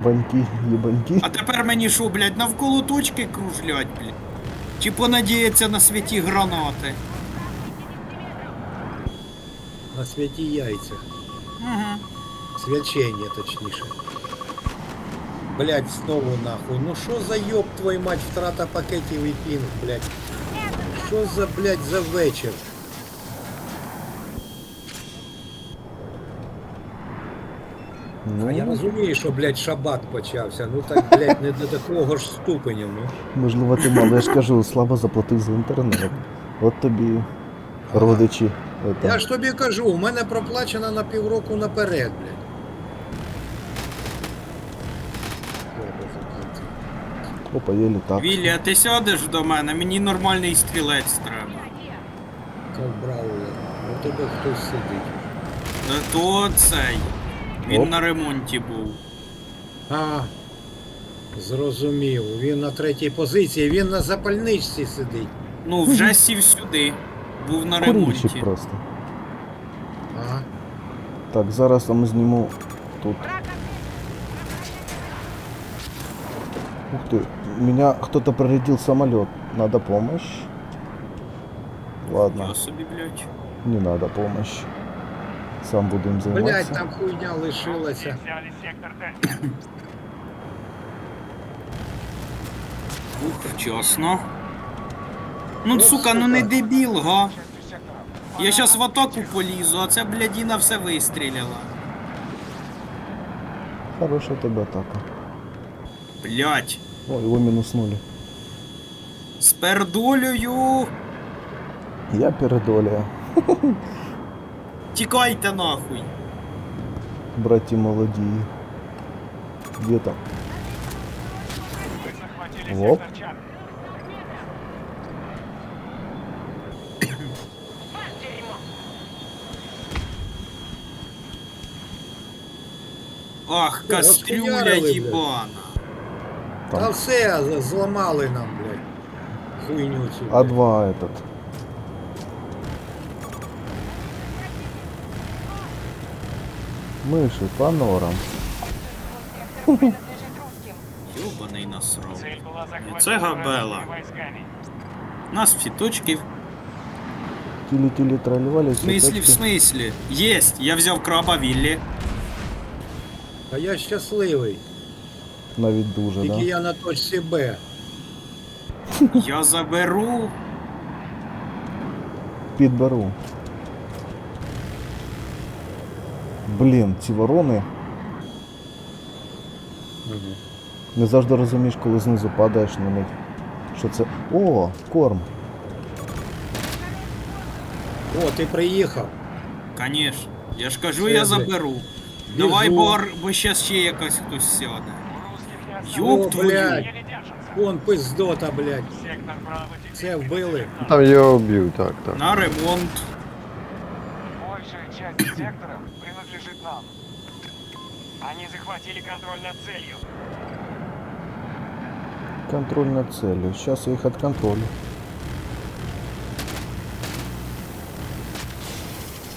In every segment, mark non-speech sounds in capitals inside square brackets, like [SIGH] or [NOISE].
Баньки, єбаньки. А тепер мені що, блядь, навколо точки кружлять, блядь? Чи понадіяться на святі гранати? На святі яйця. Угу. Свячення, точніше. Блять, знову нахуй. Ну що за ёб твою мать, втрата пакетів і пінг, блять. Що за, блять, за вечір? А я Ну, розумію, що, блять, шабат почався. Ну так, блять, не до такого ж ступеня, ну. можливо, ти мало, я ж кажу, слабо заплатив за інтернет. От тобі родичі. Я ж тобі кажу, у мене проплачено на півроку наперед, блять. Опа, є літак. Віллі, а ти сядеш до мене? Мені нормальний стрілець треба. Как браулер. У тебе хтось сидить. Та То цей. Він Оп. на ремонті був. А, зрозумів. Він на третій позиції, він на запальничці сидить. Ну, вже сів сюди. Був на Курильщик ремонті. просто. Ага. Так, зараз я зніму тут. Ух ты, меня кто-то проредил самолет. Надо помощь? Ладно, Я собі, блядь. не надо помощь. Сам буду им Блять, там хуйня лишилася. Взяли сектор Д. Ух, вчасно. Ну, сука, ну не дебіл, га. Я щас в атаку полізу, а це блядіна все вистріляла. Хорошая у тебя атака. Блять. О, его минуснули. З пердолею. Я передоляю. [LAUGHS] Тікайте нахуй. Братья молодые. Где там? Чар. Ах, кастрюля розхуярили, блядь. їбана. Та все, з- зламали нам, блядь. Хуйню цю. блядь. А2 этот. Мыши по норам. Йобаний была захвачена Це габела. Нас всі точки. Тили-тили тролливали. В смислі, в смислі? Єсть, я взяв краба Віллі. А я щасливий. Навіть дуже, Тільки да? я на точці Б. Я заберу. Підберу. Блін, ці ворони. Не завжди розумієш, коли знизу падаєш на них. Що це? О, корм. О, ти приїхав. Конечно. Я ж кажу, Це, я блядь. заберу. Давай, Біжу. бо, бо щас ще якась хтось сяде. О, твою. блядь. Вон пиздота, блядь. Це вбили. Там його б'ють, так, так. На ремонт. Большая часть нам. Они захватили контроль над целью. Контроль над целью. Сейчас я их отконтролю.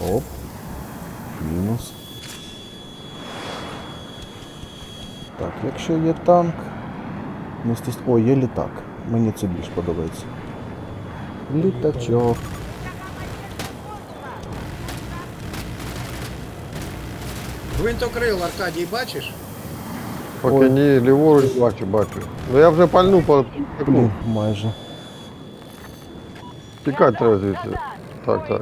Оп. Мінус. Так, якщо є танк. Не стіс... О, є літак. Мені це більш подобається. Літачок. Гвинтокрил, Аркадій, бачиш? Поки Ой. ні, ліворуч бачу, бачу. Ну я вже пальну по Блін, майже. Тікати треба звідси. Так, так.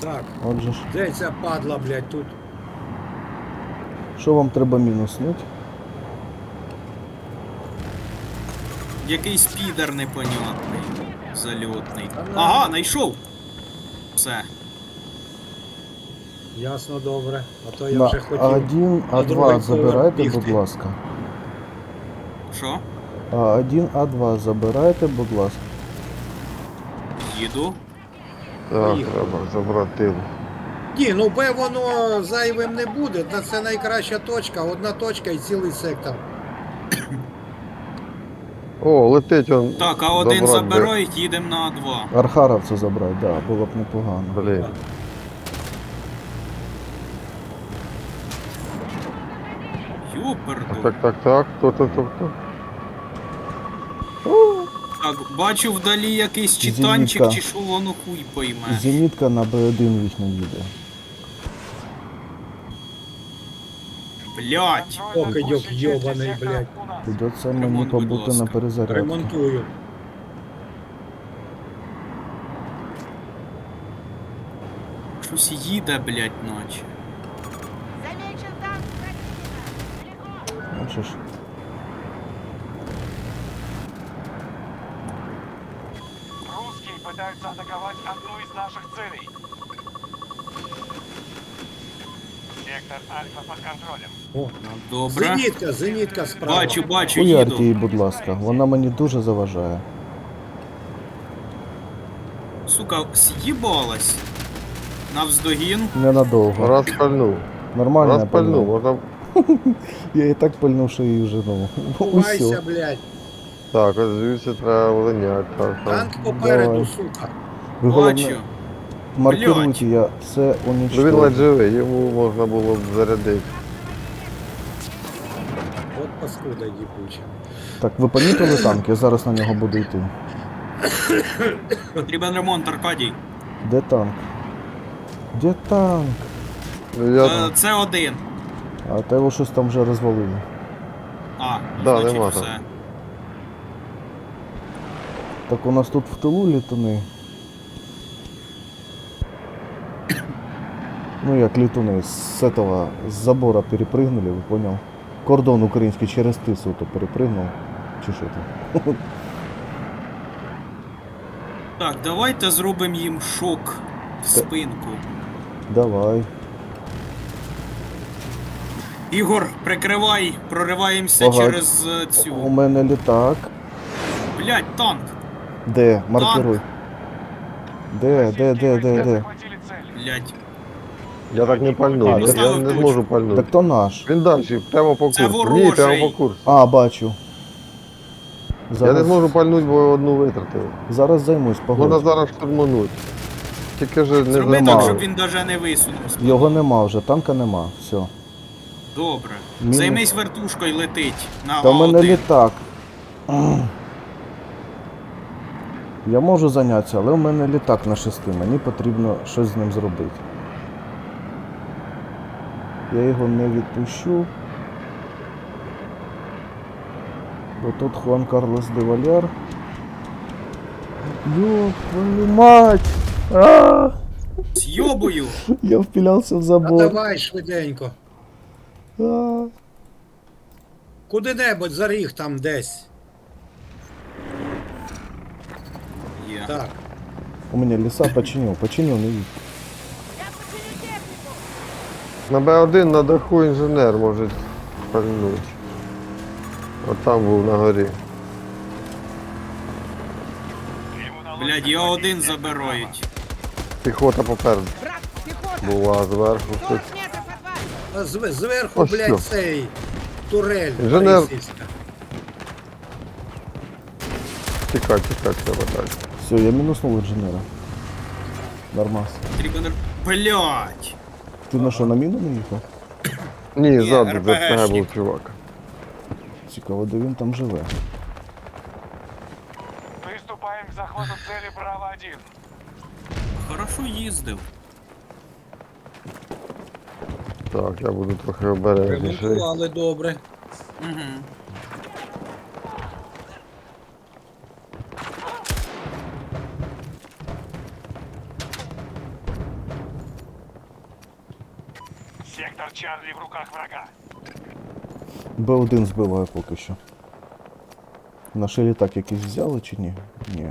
Так. Отже ж. Де ця падла, блядь, тут? Що вам треба мінуснути? Якийсь підер непонятний. Зальотний. Ага, знайшов. Все. Ясно, добре. А то я На вже хотів. А1, на другий А2 забирайте, поверх будь бігти. ласка. Що? А1, А2 забирайте, будь ласка. Їду. Так, Поїхали. треба забрати. Ні, ну Б воно зайвим не буде. Та Це найкраща точка, одна точка і цілий сектор. О, летить он. Так, а один забирають, їдемо на А2. Архаровця забрати, да, було б непогано. Блін. Йоперду. Так, так, так. Хто, хто, хто, хто? Так, бачу вдалі якийсь чи Зенітка. танчик, чи що воно хуй пойме. Зенітка на Б1 їхня їде. Блять. Ох, идёт ёбаный, блядь. Придеться мені Ремонт, будь побути на ласка. перезарядці. Ремонтую. Щось їде, блять, наче. Бачиш? Русские пытаются атаковать одну из наших целей. Сектор Альфа под контролем. О, Добре. зенітка, зенітка справа. Бачу, бачу, Хуярте її, їду. будь ласка. Вона мені дуже заважає. Сука, з'їбалась. Навздогін. Ненадовго. Раз пальнув. Нормально Раз я пальнув. пальнув. Можна... [LAUGHS] Я і так пальнув, що її вже ну. Ховайся, блядь. Так, ось звідси треба линяти. Так, так. Танк попереду, Давай. сука. Ви головне, Бачу. маркируйте, я все Ну він ледь уничтожу. живий, йому можна було б зарядити. От паскуда їбуча. Так, ви помітили танк? Я зараз на нього буду йти. Потрібен ремонт, Аркадій. Де танк? Де танк? Ну, Я... Е, Це один. А та його щось там вже розвалили. А, Да, значить нема все. там. Так у нас тут в тилу літуни. Ну як літуни, з этого, з забора перепрыгнули, ви понял? Кордон український через тису то перепрыгнув. Чи що там? Так, давайте зробимо їм шок в спинку. Давай. Ігор, прикривай, прориваємося Ага. через е, У цю. мене літак. Блять, танк. Де? Маркируй. Де, де, де, де, де? Блять. Я так не пальну. А, я, не точку. зможу пальнути. Так то наш. Він далі, прямо по Це курсу. Ні, ворожий. прямо по курсу. А, бачу. Я не Зараз, зможу пальнути, бо одну витратив. зараз займусь, погодь. зараз штурмануть. Тільки ж не Зроби так, щоб він даже не висунувся. Його нема вже, танка нема. Все. Добре. Мінус. Займись вертушкою, летить. На Та в мене А1. літак. Я можу зайнятися, але в мене літак на шести. Мені потрібно щось з ним зробити. Я його не відпущу. Бо тут Хуан Карлос де Валяр. Твою мать! А! З'йобую. Я впілявся в А забор. давай швиденько. Куди-небудь заріг там десь. Є. Так. У мене ліса починив, починив, не технику! На Б1 на даху інженер може пальнути. От там був на горі. Блядь, я один забирають. Піхота попереду була зверху. Хтось. метров от вас! А зв- зверху, Ось блядь, що. цей турель. Інженер. російська. Тікай, тікай, треба далі. Все, я мінуснув інженера. Нормас. Потрібен... р- Блять. Ти на що, на міну не їхав? Ні, Ні, ззаду за РПГшник. Був чувак. Цікаво, де він там живе. Приступаем к захвату цели Браво-1. Хорошо їздив. Так, я буду трохи обережніший. Ремонтували добре. Угу. Сектор Чарли в руках врага. Б1 збиваю поки що. Наші літак якийсь взяли чи ні? Ні.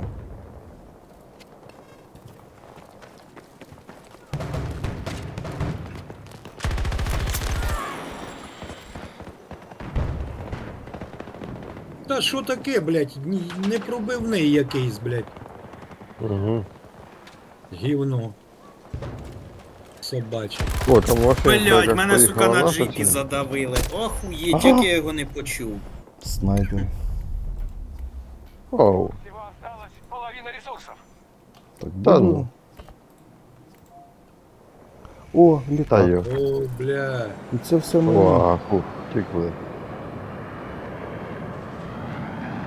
Та що таке, блядь? Ні- Непробивний якийсь, блядь. Угу. Гівно. Собаче. О, там машинка Блять, мене сука на джипі задавили. Охуєть, як я його не почув. Снайпер. Оу. Всего осталось половина ресурсов. Так, Та буду. ну. О, літак. Таю. О, бля. І це все ми. О, тікли. Оу.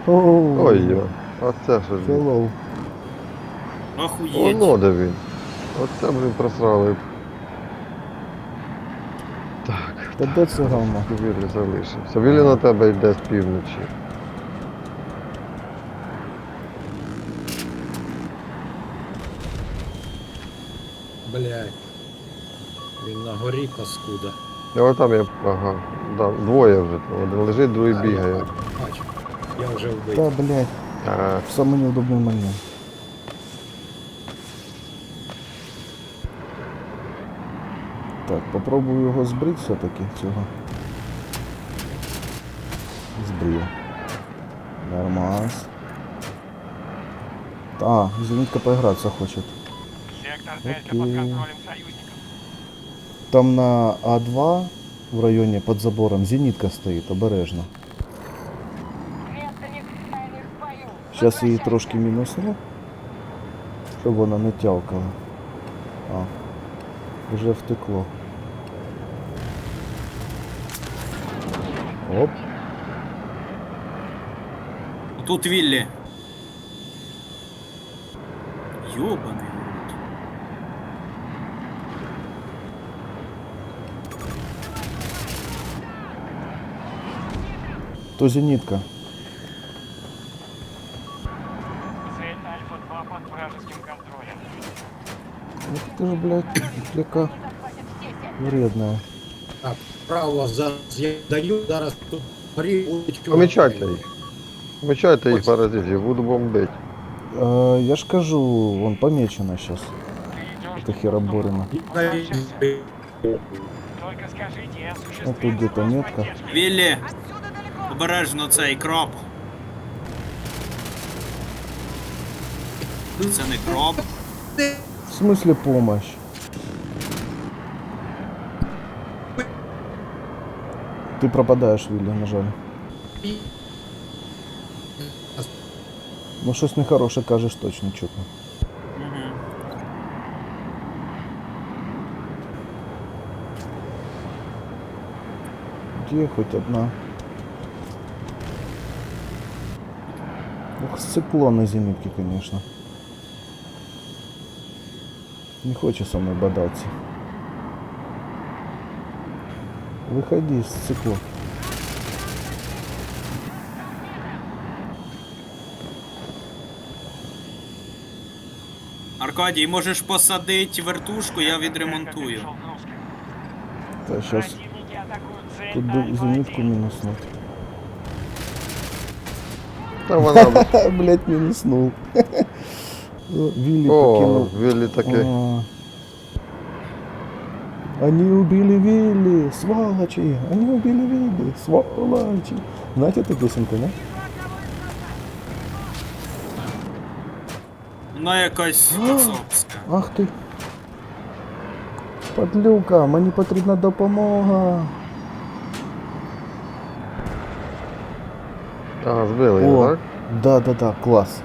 Ой, йо. Оце що ж. він. Hello. Охуєть. Воно де він. Оце, блін, просрали. Так, Та де це говно? Віллі залишився. Віллі на тебе йде з півночі. Блядь. Він на горі паскуда. А от там я. Ага. Да, двоє вже там. Один лежить, другий бігає. Я вже вбив. Та, блядь, А, в самий неудобний момент. Так, попробую його збрити все-таки цього. Збрив. Нормас. А, зенитка поиграться хочет. Сектор Дельта Окей. под контролем союзников. Там на А2 в районе под забором зенитка стоит, обережно. бою. Сейчас її трошки мінусну, щоб вона не тявкала. А, вже втекло. Оп. Тут Віллі. Йобаний. рот. То зенітка. Ух ти ж, блядь, яка Захватят все секторы. вредная. Так, право зараз я даю, зараз тут горі вуличку. помічайте їх. Помічайте їх паразитів, буду бомбити. Е, я ж кажу, вон помечено сейчас. Ты идешь Это хероборина. Только скажите, я А тут где-то метка. Віллі, Отсюда далеко. обережно цей кроп. Це не кроп. Смысле помощь? Ты пропадаешь, Вилли, на жаль. Ну щось нехороше кажеш точно чутно. Угу. Где хоть одна? Ух, сцепло на зенитке, конечно. Не хочет со мной бодаться. Выходи из цикло. Аркадій, можеш посадити вертушку, я відремонтую. Да, сейчас Противники атакуют цель тут бы зенитку Альфа-1. минуснуть. Та вона. Ха, [LAUGHS] блять, минуснул. Вилли О, покинул. Віллі. А. Они убили Вилли, сволочи! Они убили Вилли, сволочи! Знаете эту песенку, да? Вона якась філософська. Ах ти! Подлюка, мені потрібна допомога. А, збили його, О, так? да, да, да, клас.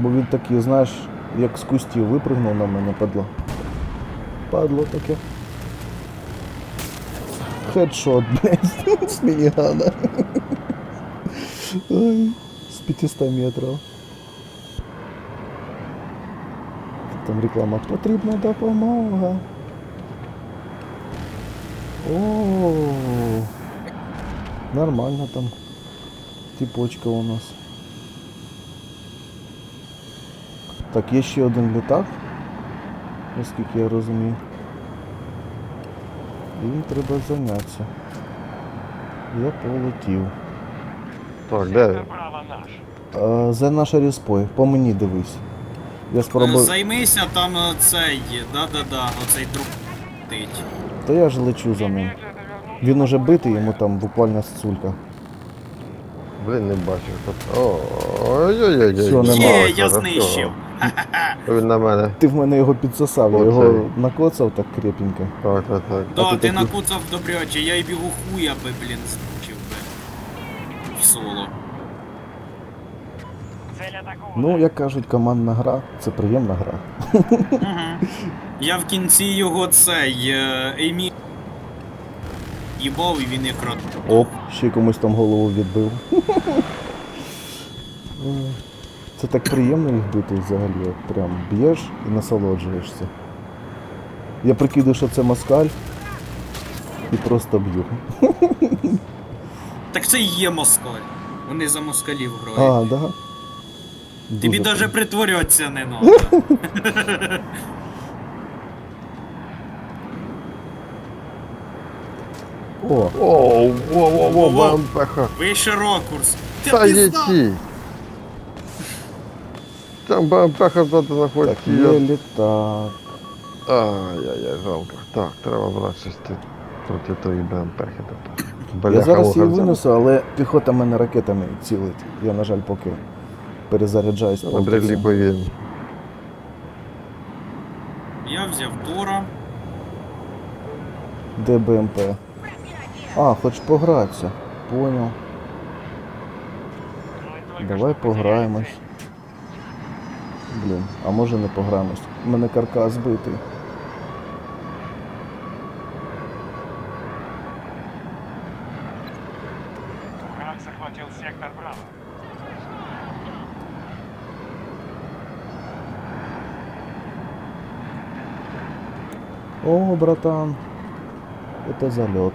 Бо він такий, знаєш, як з кустів випрыгнув на мене, падло. Падло таке. Хедшот, блядь, [LAUGHS] з мінігана. З 500 метрів. Там реклама потрібна допомога. О, нормально там. Типочка у нас. Так, є ще один літак, наскільки я розумію. І їм треба зайнятися. Я полетів. Так, де. А, за наше респой, по мені дивись. Я Е, спробую. Займися там е, цей, да-да-да, оцей друг тить. Та я ж лечу за ним. Він уже битий, йому там буквально сцулька. Блін, не бачив. О, Ой-ой-ой. Всьо, нема. Є, я знищив. Він на мене. Ти в мене його підсосав, я його накоцав так крепенько. Так, так, так. Да, ти накуцав добряче, я й бігу хуя би, блін, знищив би. В соло. Ну, як кажуть, командна гра це приємна гра. Угу. Я в кінці його цей е, Еймі. Їбав і він якраз. Оп, ще комусь там голову відбив. Це так приємно їх бити взагалі. От Прям б'єш і насолоджуєшся. Я прикидаю, що це москаль. І просто б'ю. Так це і є москаль. Вони за москалів грають. А, да? Тобі навіть притворятися не треба. [LAUGHS] О, Оу, во-во-во, Во-во. БМПХ. Вище ракурс. Ти Та пізда! які? Там БМПХ тут так, знаходиться. є я- літак. Ай-яй-яй, жалко. Так, треба брати проти тої БМПХи. тут. Я Бляха, зараз її муха, винесу, але піхота мене ракетами цілить. Я, на жаль, поки перезаряджаюсь. На брелі повільно. Я взяв Тора. Де БМП? А, хоч погратися. Поняв. Давай пограємось. Блін, а може не пограємось. У мене каркас збитий. О, братан. Это залет.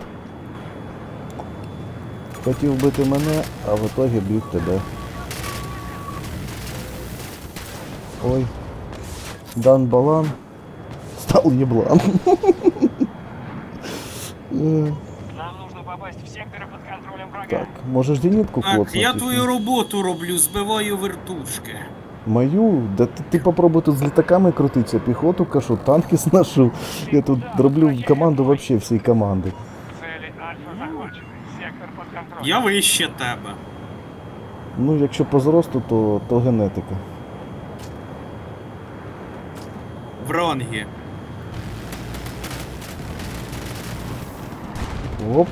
Хотів бити мене, а в итоге б'ють тебе. Ой. Дан Балан стал еблан. Нам нужно попасть в секторы под контролем врага. Так, можеш зенітку Так, я твою роботу роблю, збиваю вертушки. Мою? Да ти, ти попробуй тут з літаками крутитися, піхоту кашу, танки [LAUGHS] сношу. Я тут роблю команду вообще всій команди. Цели Альфа захвачены. Сектор под контролем. Я вище тебе. Ну, якщо по зросту, то, то генетика. В рангі. Оп.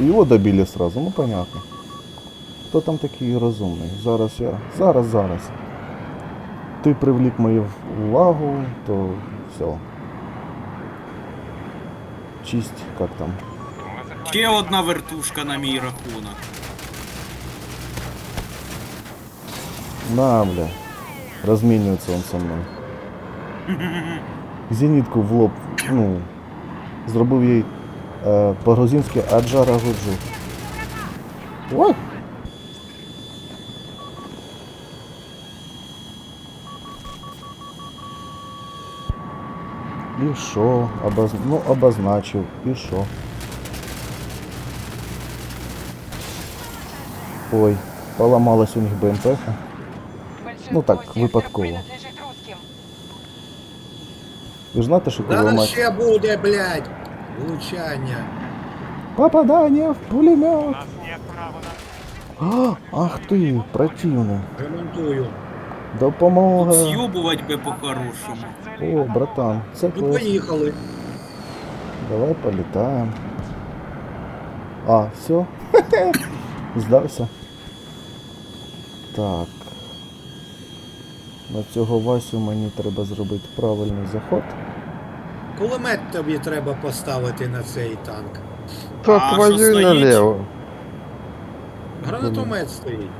Його добили сразу, ну понятно. Хто там такий розумний? Зараз я. Зараз, зараз. Ти привлік мою увагу, то все. Чисть, як там. Ще одна вертушка на мій рахунок. На, бля. Розмінюється он со мною. [LAUGHS] Зенітку в лоб, ну, зробив їй е, по-грузинськи аджара гуджу. Ой! І що? Обоз... Ну, обозначив. І що? Ой, поламалась у них БМП. Ну так, випадково. Ви ж знаєте, що коли Зараз ламають... ще буде, блядь, влучання. Попадання в У пулемет! А, ах ти, противний. Ремонтую. Допомога. З'юбувати би по-хорошому. О, братан, це Ну клас. поїхали. Давай політаємо. А, все. [LAUGHS] Здався. Так. На цього Васю мені треба зробити правильний заход. Кулемет тобі треба поставити на цей танк. Та А, твою що стоїть? наліво. Гранатомет стоїть.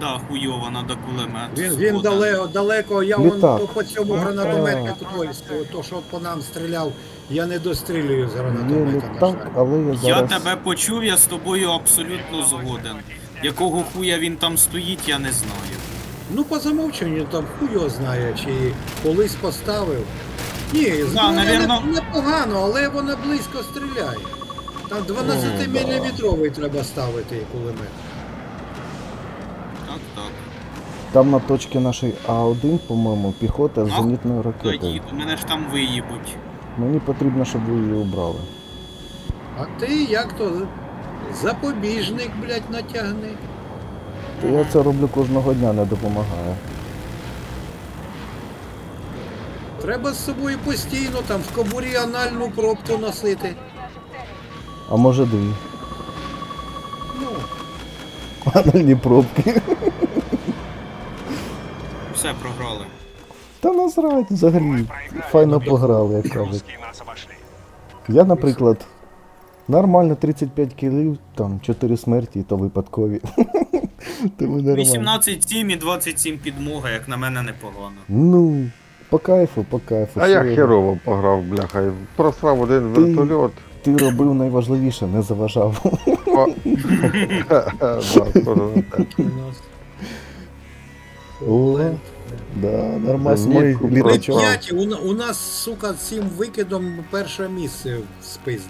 Да, хуйово надо кулемет. Він, він Згоден. далеко, далеко, я Літак. вон по, по цьому гранатометнику той, то, що по нам стріляв, я не дострілюю з Є гранатомета. на літак, жаль. але я Я зараз. тебе почув, я з тобою абсолютно згоден. Якого хуя він там стоїть, я не знаю. Ну, по замовченню там хуй його знає, чи колись поставив. Ні, зброя навірно. не- непогано, але вона близько стріляє. Там 12 мм треба ставити кулемет. Так, так. Там на точці нашої А1, по-моєму, піхота з Ах, зенітною Та ракетою. їду, мене ж там виїбуть. Мені потрібно, щоб ви її убрали. А ти як то запобіжник, блядь, натягни. Та я це роблю кожного дня, не допомагає. Треба з собою постійно там в кобурі анальну пробку носити. А може дві. Ну, Анальні пробки. Все програли. Та насрать, взагалі. Файно пограли, як кажуть. Я, наприклад, нормально 35 кілів, там 4 смерті, і то випадкові. [LAUGHS] Тому нормально. 18-7 і 27 підмога, як на мене, непогано. Ну, по кайфу, по кайфу. А я херово пограв, бляха. і Просрав один вертольот. Ти робив найважливіше, не заважав. О, [LAUGHS] да, нормально. За Ми літачок. п'яті, у, на- у нас, сука, цим викидом перше місце в списку.